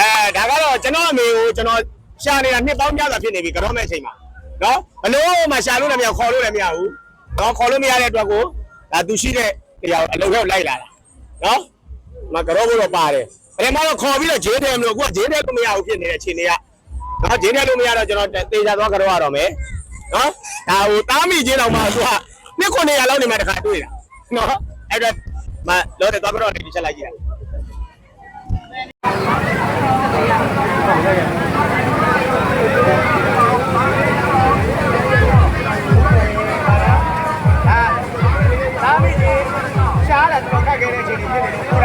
အဲဒါကတော့ကျွန်တော်အမေကိုကျွန်တော်ရှာနေတာနှစ်ပေါင်းများစွာဖြစ်နေပြီကတော့မဲ့အချိန်မှာနော်ဘလို့မှရှာလို့လည်းမရခေါ်လို့လည်းမရဘူးနော်ခေါ်လို့မရတဲ့အတွက်ကိုဒါသူရှိတဲ့တရားအလုပ်ထဲကိုလိုက်လာတာနော်မကတော့ဘလို့ပါတယ်ဘယ်မှာတော့ခေါ်ပြီးတော့ဂျင်းတယ်မလို့အခုကဂျင်းတယ်လို့မရဘူးဖြစ်နေတဲ့အခြေအနေကနော်ဂျင်းတယ်လို့မရတော့ကျွန်တော်တေချာသွားကတော့ရတော့မယ်နော်ဒါဟိုတားမိချင်းတော့မှသူကနှစ်ခုနေရလောက်နေမှတခါတွေ့တာနော်အဲ့တော့မလောတဲ့သွားကတော့နေချက်လိုက်ကြည့် ¡Ah, que eres!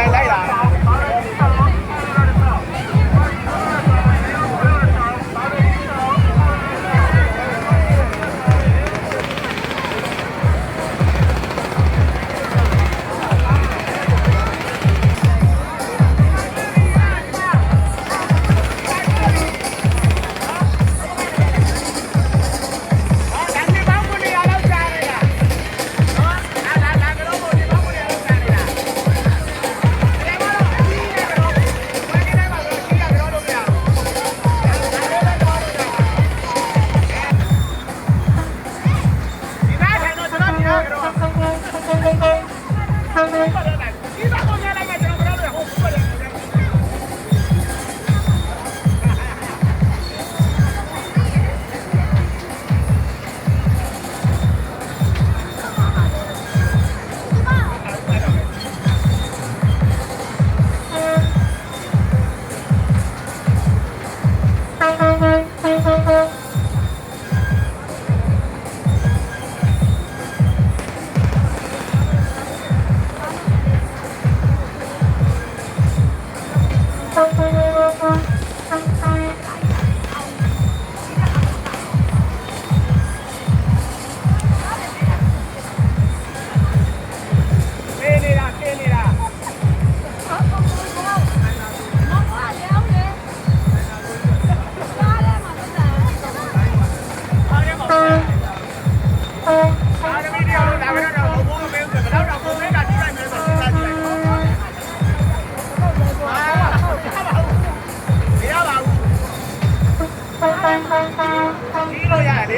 လေ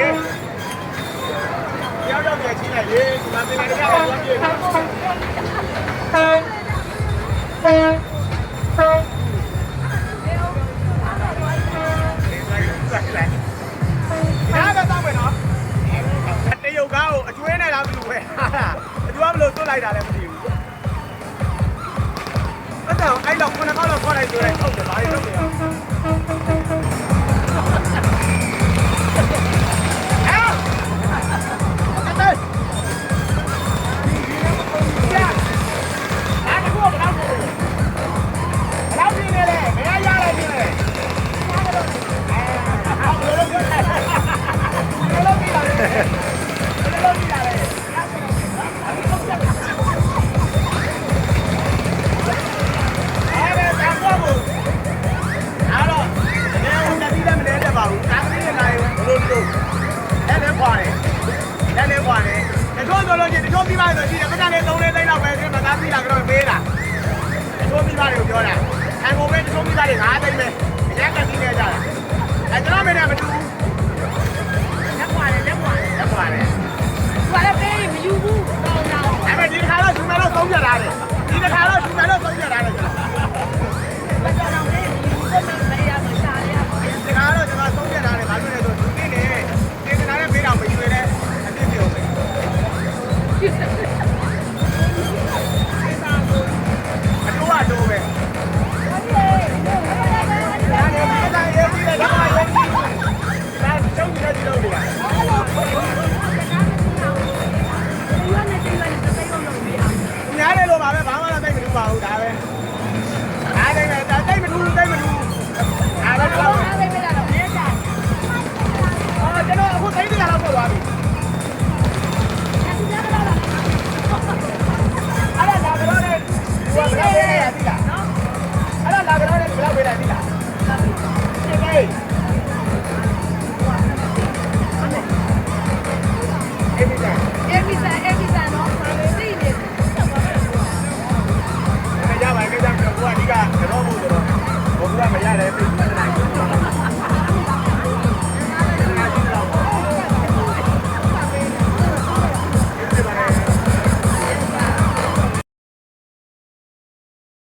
ရောက်ရောက်ပြန်ချင်းလိုက်လေဒီမှာပြန်လာတော့သွားပြေဒါပဲတောင်းမယ်နော်တရုတ်ကားကိုအကျွေးနဲ့လားမလို့ပဲအကျွေးမလို့သွတ်လိုက်တာလည်းမသိဘူးအဲ့တော့အဲ့တော့ခုနကတော့ခေါ်လိုက်ဆိုရင်ဟုတ်တယ်ဘာလို့လဲ စားတွေငါးသိမ့်မယ်အရက်ကစီးနေကြတယ်အဲကျွန်တော်မင်းနဲ့မတူဘူး 头大。